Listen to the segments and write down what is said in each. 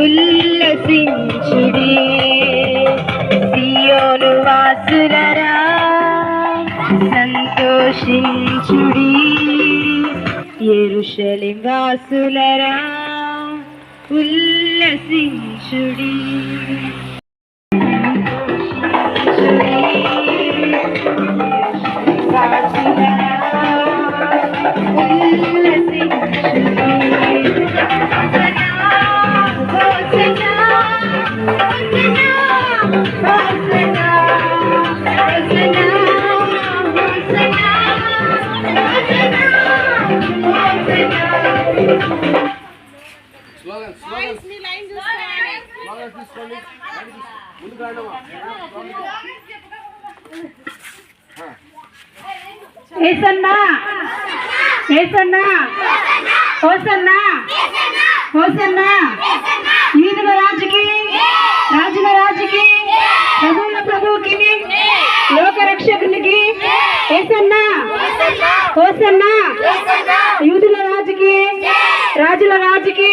ఉల్లసించిరి సియోలు వాసులరా సంతోషించుడి. ఎరుషలి వాసులరా ఉల్లసించుడి slogan తీసుకోండి ముందుకు ఏసన్నా ఏసన్నా hosanna hosanna యూదుల రాజుకి రాజుల రాజుకి ప్రభువుల ప్రభువుకి లోకరక్షకునికి ఏసన్నా హోసన్నా యూదుల రాజుకి రాజుల రాజుకి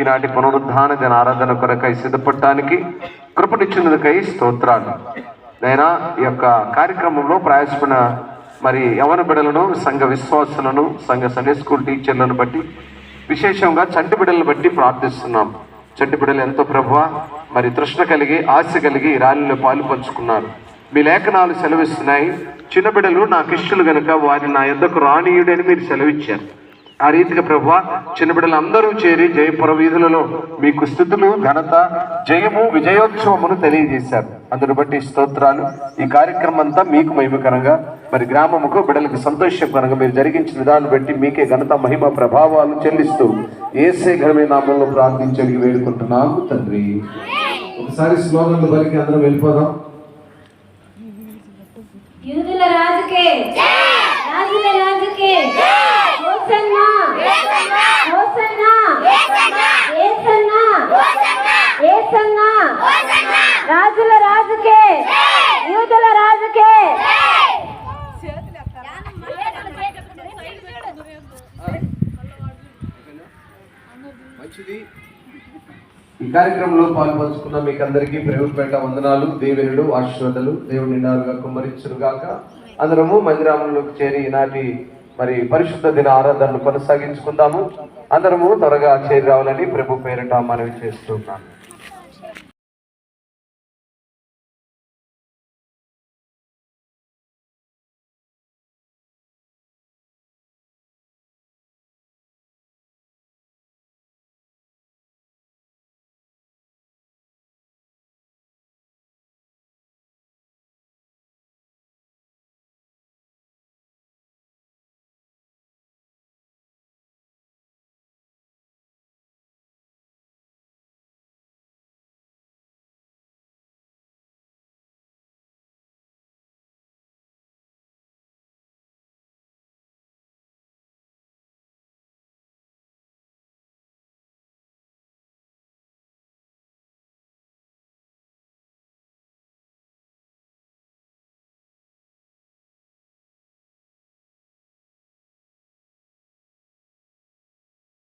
ఈనాటి పునరుద్ధాన జన ఆరాధన కొరకై సిద్ధపడటానికి కృపనిచ్చినందుకై స్తోత్రాలు. నైనా ఈ యొక్క కార్యక్రమంలో ప్రయాసపడిన మరి యవన బిడలను సంఘ విశ్వాసులను సంఘ సండే స్కూల్ టీచర్లను బట్టి విశేషంగా చంటి బిడ్డలను బట్టి ప్రార్థిస్తున్నాం. చంటి బిడ్డలు ఎంతో ప్రభువ మరి తృష్ణ కలిగి ఆశ కలిగి ర్యాలీలో పాలు పంచుకున్నారు. మీ లేఖనాలు సెలవిస్తున్నాయి. చిన్న బిడ్డలు నాకు ఇష్టలు గనుక వారిని నా యొద్దకు రానీయుడని మీరు సెలవిచ్చారు. ఆ రీతిగా ప్రభు చిన్న బిడ్డలు అందరూ చేరి జయపుర వీధులలో మీకు స్థుతులు ఘనత జయము విజయోత్సవమును తెలియజేశారు. అందును బట్టి స్తోత్రాలు. ఈ కార్యక్రమం అంతా మీకు మహిమకరంగా మరి గ్రామముకు బిడ్డలకు సంతోషకరంగా మీరు జరిగించిన విధానం బట్టి మీకే ఘనత మహిమ ప్రభావాలు చెల్లిస్తూ ఏసే ఘనమైన నామంలో ప్రార్థించడానికి వేడుకుంటున్నాము తండ్రి. ఒకసారి స్లోగన్లు బలికి అందరం వెళ్ళిపోదాం. రాజుకే రాజుల రాజుకే హోసన్నా హోసన్నా ఏసన్నా ఏసన్నా రాజుల రాజుకే యూదుల రాజుకే మంచిది. ఈ కార్యక్రమంలో పాల్పంచుకున్న మీకు అందరికీ ప్రేమపేట వందనాలు దేవేనుడు ఆశీర్వాదాలు. దేవుని నిండారుగా కుమ్మరించునుగాక. అందరము మందిరాములకు చేరి ఈనాటి మరి పరిశుద్ధ దిన ఆరాధనను కొనసాగించుకుందాము. అందరము త్వరగా చేరి రావాలని ప్రభు పేరిట మనవి చేస్తున్నాను